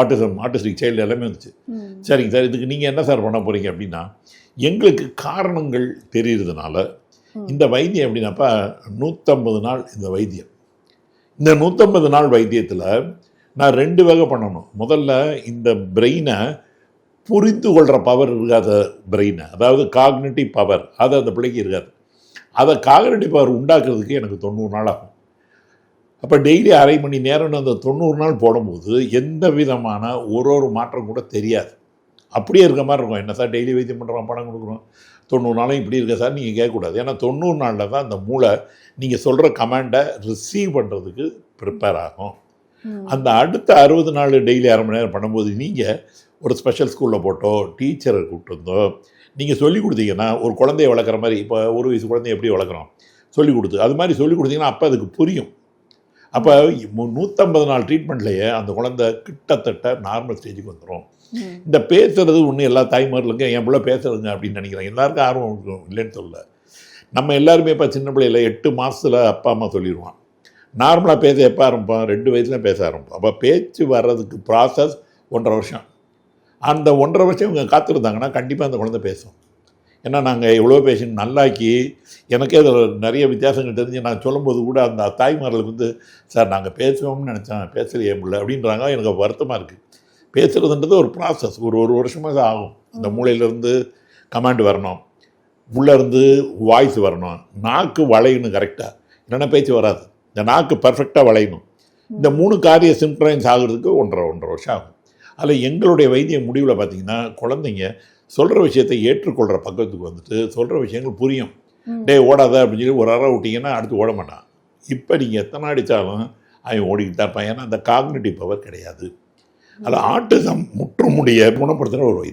Autism autistic child எல்லாமே வந்துச்சு. சரிங்க சார் இதுக்கு நீங்கள் என்ன சார் பண்ண போகிறீங்க அப்படின்னா எங்களுக்கு காரணங்கள் தெரியுறதுனால இந்த வைத்தியம் எப்படின்னாப்பா நூற்றம்பது நாள் இந்த வைத்தியம். இந்த நூற்றம்பது நாள் வைத்தியத்தில் நான் ரெண்டு வகை பண்ணணும். முதல்ல இந்த பிரெயினை புரிந்து கொள்கிற பவர் இருக்காத பிரெயினை அதாவது காக்னிட்டிவ் பவர் அது அந்த பிள்ளைக்கு இருக்காது. அதை காக்னிட்டிவ் பவர் உண்டாக்குறதுக்கு எனக்கு தொண்ணூறு நாள் ஆகும். அப்போ டெய்லி அரை மணி நேரம்னு அந்த தொண்ணூறு நாள் போடும்போது எந்த விதமான ஒரு ஒரு மாற்றம் கூட தெரியாது. அப்படியே இருக்க மாதிரி இருக்கும். என்ன சார் டெய்லி வைத்தியம் பண்ணுறோம் பணம் கொடுக்குறோம். தொண்ணூறு நாளும் இப்படி இருக்க சார் நீங்கள் கேட்கக்கூடாது. ஏன்னா தொண்ணூறு நாளில் தான் அந்த மூளை நீங்கள் சொல்கிற கமாண்டை ரிசீவ் பண்ணுறதுக்கு ப்ரிப்பேர் ஆகும். அந்த அடுத்த அறுபது நாள் டெய்லி அரை மணி நேரம் பண்ணும்போது நீங்கள் ஒரு ஸ்பெஷல் ஸ்கூலில் போட்டோ டீச்சரை கூப்பிட்டு வந்தோ நீங்கள் சொல்லி கொடுத்தீங்கன்னா ஒரு குழந்தைய வளர்க்குற மாதிரி இப்போ ஒரு வயசு குழந்தைய எப்படி வளர்க்குறோம்? சொல்லி கொடுத்து அது மாதிரி சொல்லி கொடுத்தீங்கன்னா அப்போ அதுக்கு புரியும். அப்போ நூற்றம்பது நாள் ட்ரீட்மெண்ட்லேயே அந்த குழந்தை கிட்டத்தட்ட நார்மல் ஸ்டேஜுக்கு வந்துடும் இந்த பேசுறது ஒன்று எல்லா தாய்மார்களுக்கும் என் பிள்ளை பேசுறதுங்க அப்படின்னு நினைக்கிறேன். எல்லாருக்கும் ஆர்வம் இல்லைன்னு சொல்ல நம்ம எல்லாருமே இப்போ சின்ன பிள்ளையில எட்டு மாதத்தில் அப்பா அம்மா சொல்லிடுவான். நார்மலாக பேச எப்போ ஆரம்பிப்போம் ரெண்டு வயசுல பேச ஆரம்பிப்போம் அப்போ பேச்சு வர்றதுக்கு ப்ராசஸ் ஒன்றரை வருஷம். அந்த ஒன்றரை வருஷம் இவங்க காத்திருந்தாங்கன்னா கண்டிப்பாக அந்த குழந்தை பேசும். ஏன்னா நாங்கள் எவ்வளோ பேஷண்ட் நல்லாக்கி எனக்கே அதில் நிறைய வித்தியாசங்கள் தெரிஞ்சு நான் சொல்லும்போது கூட அந்த தாய்மார்களுக்கு வந்து சார் நாங்கள் பேசுவோம்னு நினச்சேன் பேசலையே முடியல அப்படின்றாங்க. எனக்கு வருத்தமாக இருக்குது பேசுகிறதுன்றது ஒரு ப்ராசஸ் ஒரு ஒரு வருஷமாக ஆகும். இந்த மூளையிலேருந்து கமாண்ட் வரணும். உள்ளேருந்து வாய்ஸ் வரணும். நாக்கு வளையணும் கரெக்டாக இல்லைன்னா பேச்சு வராது. இந்த நாக்கு பர்ஃபெக்டாக வளையணும். இந்த மூணு காரிய சிம்ட்ரைன்ஸ் ஆகுறதுக்கு ஒன்றரை ஒன்றரை வருஷம் ஆகும். அதில் எங்களுடைய வைத்திய முடிவில் பார்த்தீங்கன்னா குழந்தைங்க சொல்கிற விஷயத்தை ஏற்றுக்கொள்கிற பக்கத்துக்கு வந்துட்டு சொல்கிற விஷயங்கள் புரியும். டேய் ஓடாத அப்படின்னு சொல்லி ஒரு அறை விட்டிங்கன்னா அடுத்து ஓட மாட்டான். இப்போ நீங்கள் எத்தனை அடித்தாலும் அவன் ஓடிக்கிட்டு தான் இருப்பான். ஏன்னா அந்த காக்னிட்டிவ் பவர் கிடையாது. அதில் ஆட்டிசம் முற்றுமுடிய குணப்படுத்துகிற ஒரு வைத்தியம்.